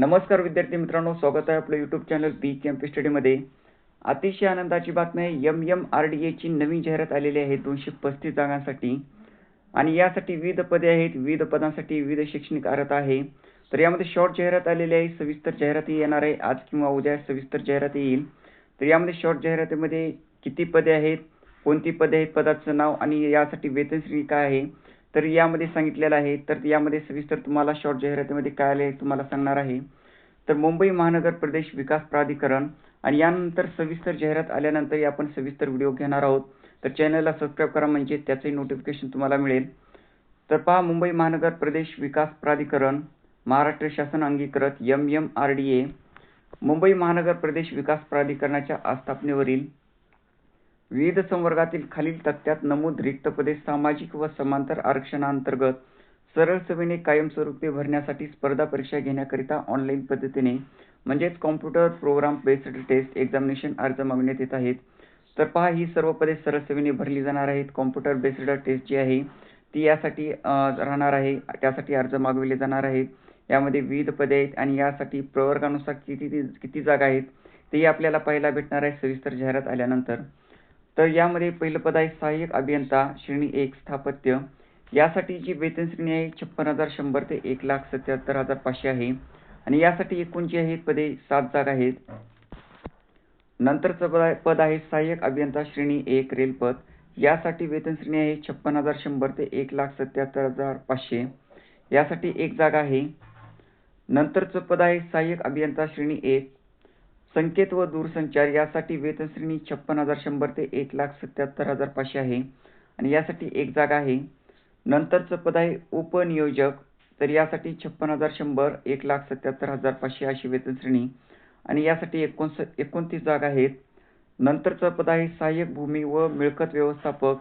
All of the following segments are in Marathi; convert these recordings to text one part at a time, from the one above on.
नमस्कार विद्यार्थी मित्रांनो स्वागत आहे आपलं यूट्यूब चॅनल पी कॅम्प स्टडीमध्ये अतिशय आनंदाची बातमी आहे एम एम आर डी एची नवीन जाहिरात आलेली आहे दोनशे पस्तीस जागांसाठी. आणि यासाठी विविध पदे आहेत विविध पदांसाठी विविध शैक्षणिक अर्हता आहे. तर यामध्ये शॉर्ट जाहिरात आलेली आहे सविस्तर जाहिराती येणार आहे आज किंवा उद्या सविस्तर जाहिरात येईल. तर यामध्ये शॉर्ट जाहिरातीमध्ये किती पदे आहेत कोणती पदे आहेत पदाचं नाव आणि यासाठी वेतन श्रेणी काय आहे तर यामध्ये सांगितलेलं आहे. तर यामध्ये सविस्तर तुम्हाला शॉर्ट जाहिरातीमध्ये काय आले तुम्हाला सांगणार आहे. तर मुंबई महानगर प्रदेश विकास प्राधिकरण आणि यानंतर सविस्तर जाहिरात आल्यानंतर आपण सविस्तर व्हिडिओ घेणार आहोत. तर चॅनलला सबस्क्राईब करा म्हणजे त्याचंही नोटिफिकेशन तुम्हाला मिळेल. तर पहा मुंबई महानगर प्रदेश विकास प्राधिकरण महाराष्ट्र शासन अंगीकृत M M R D A Mumbai महानगर प्रदेश विकास प्राधिकरणाच्या आस्थापनेवरील विविध संवर्गातील खालील तक्त्यात नमूद रिक्त पदे सामाजिक व समांतर आरक्षणांतर्गत सरळ सेवेने कायमस्वरूपी भरण्यासाठी स्पर्धा परीक्षा घेण्याकरिता ऑनलाईन पद्धतीने म्हणजेच computer program based test examination अर्ज मागण्यात येत आहेत. तर पहा ही सर्व पदे सरळ सेवेने भरली जाणार आहेत. कॉम्प्युटर बेस्ड टेस्ट जी आहे ती यासाठी राहणार आहे. त्यासाठी अर्ज मागविले जाणार आहेत. यामध्ये विविध पदे आहेत आणि यासाठी प्रवर्गानुसार किती किती जागा आहेत तेही आपल्याला पाहायला भेटणार आहे सविस्तर जाहिरात आल्यानंतर. तर यामध्ये पहिलं पद आहे सहाय्यक अभियंता श्रेणी एक स्थापत्य. यासाठी जी वेतन श्रेणी आहे छप्पन हजार शंभर ते एक लाख सत्याहत्तर हजार पाचशे आहे. आणि यासाठी एकूण जी आहेत पदे सात जागा आहेत. नंतरचं पद आहे पद आहे सहाय्यक अभियंता श्रेणी एक रेलपद. यासाठी वेतन श्रेणी आहे छप्पन हजार शंभर ते एक लाख सत्याहत्तर हजार पाचशे. यासाठी एक जागा आहे. नंतरचं पद आहे सहाय्यक अभियंता श्रेणी एक. संकेत व दूरसंचार यासाठी वेतन श्रेणी छप्पन हजार शंभर ते एक लाख सत्याहत्तर हजार पाचशे आहे. आणि यासाठी एक जागा आहे. नंतरचं पद आहे उपनियोजक. तर यासाठी छप्पन हजार शंभर एक लाख सत्याहत्तर हजार पाचशे अशी वेतन श्रेणी आणि यासाठी एकोणस एकोणतीस जागा आहेत. नंतरचं पद आहे सहाय्यक भूमी व मिळकत व्यवस्थापक.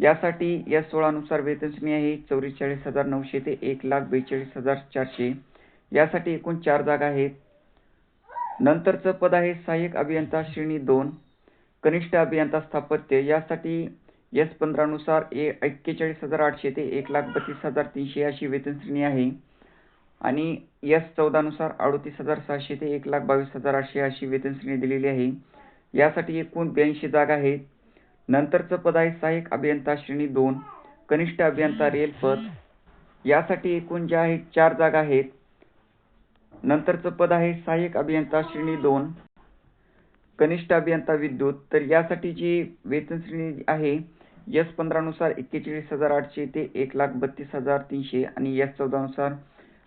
यासाठी या सोळानुसार वेतन श्रेणी आहे चौवेचाळीस हजार नऊशे ते एक लाख बेचाळीस हजार चारशे. यासाठी एकूण चार जागा आहेत. नंतरचं पद आहे सहाय्यक अभियंता श्रेणी दोन. कनिष्ठ अभियंता स्थापत्य. यासाठी एस पंधरानुसार ए एक्केचाळीस हजार आठशे ते एक लाख बत्तीस हजार तीनशे अशी वेतन श्रेणी आहे. आणि एस चौदानुसार अडतीस हजार सहाशे ते एक लाख बावीस हजार आठशे अशी वेतन श्रेणी दिलेली आहे. यासाठी एकूण ब्याऐंशी जागा आहेत. नंतरचं पद आहे सहाय्यक अभियंता श्रेणी दोन. कनिष्ठ अभियंता रेल पद. यासाठी एकूण ज्या आहेत चार जागा आहेत. नंतरचं पद आहे सहाय्यक अभियंता श्रेणी दोन. कनिष्ठ अभियंता विद्युत. तर यासाठी जी वेतन श्रेणी आहे एस पंधरानुसार एक्केचाळीस हजार आठशे ते एक लाख बत्तीस हजार तीनशे आणि एस चौदानुसार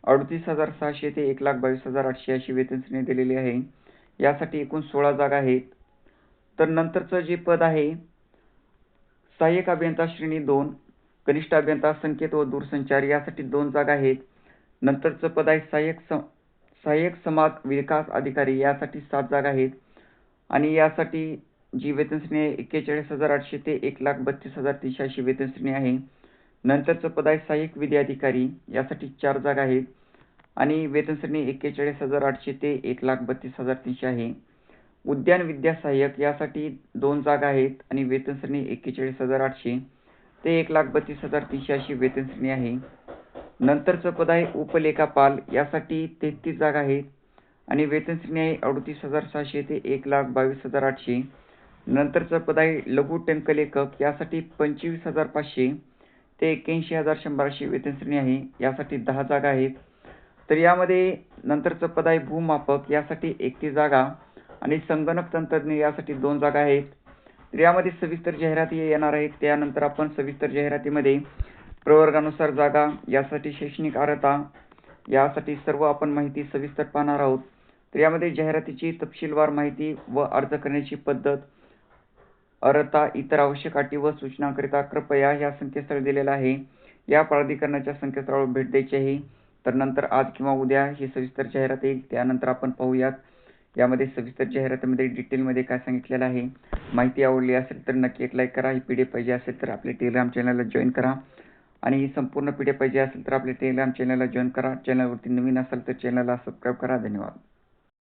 अडतीस हजार सहाशे ते एक लाख बावीस हजार आठशे अशी वेतन श्रेणी दिलेली आहे. यासाठी एकूण सोळा जागा आहेत. तर नंतरचं जे पद आहे सहाय्यक अभियंता श्रेणी दोन कनिष्ठ अभियंता संकेत व दूरसंचार यासाठी दोन जागा आहेत. नंतरचं पद आहे सहाय्यक सहाय्यक समाज विकास अधिकारी यासाठी सात जागा आहेत. आणि यासाठी जी वेतन श्रेणी आहे एक्केचाळीस हजार आठशे ते एक लाख बत्तीस हजार तीनशे अशी वेतन श्रेणी आहे. नंतरचं पद आहे सहाय्यक विधी अधिकारी यासाठी चार जागा आहेत. आणि वेतन श्रेणी एक्केचाळीस हजार आठशे ते एक लाख बत्तीस हजार तीनशे आहे. उद्यान विद्या सहाय्यक यासाठी दोन जागा आहेत आणि वेतन श्रेणी एक्केचाळीस हजार आठशे ते एक लाख बत्तीस हजार तीनशे अशी वेतन श्रेणी आहे. नंतरचं पद आहे उपलेखापाल. यासाठी तेहतीस जागा आहेत. आणि वेतन श्रेणी आहे अडतीस हजार सहाशे ते एक लाख बावीस हजार आठशे. नंतरचं पद आहे लघु टंकलेखक यासाठी पंचवीस हजार पाचशे ते एक्क्याऐंशी हजार शंभर अशी वेतन श्रेणी आहे. यासाठी दहा जागा आहेत. तर यामध्ये नंतरचं पद आहे भूमापक. यासाठी एकतीस जागा आणि संगणक तंत्रज्ञ यासाठी दोन जागा आहेत. तर यामध्ये सविस्तर जाहिराती येणार आहेत. त्यानंतर आपण सविस्तर जाहिरातीमध्ये प्रवर्गानुसार जागा यासाठी शैक्षणिक अर्हता यासाठी सर्व आपण माहिती सविस्तर पाहणार आहोत. तर यामध्ये जाहिरातीची तपशीलवार माहिती व अर्ज करण्याची पद्धत अर्हता इतर आवश्यक अटी व सूचनाकरिता कृपया या संकेतस्थळ दिलेला आहे. या प्राधिकरणाच्या संकेतस्थळावर भेट द्यायची आहे. तर नंतर आज किंवा उद्या ही सविस्तर जाहिरात येईल. त्यानंतर आपण पाहूयात यामध्ये सविस्तर जाहिरातीमध्ये डिटेलमध्ये काय सांगितलेलं आहे. माहिती आवडली असेल तर नक्की एक लाईक करा. ही पी डी पाहिजे असेल तर आपल्या टेलिग्राम चॅनलला जॉईन करा. आणि ही संपूर्ण पी पाहिजे असेल तर आपल्या टेलिग्राम चॅनलला जॉईन करा. चॅनलवरती नवीन असाल तर चॅनलला सबस्क्राईब करा. धन्यवाद.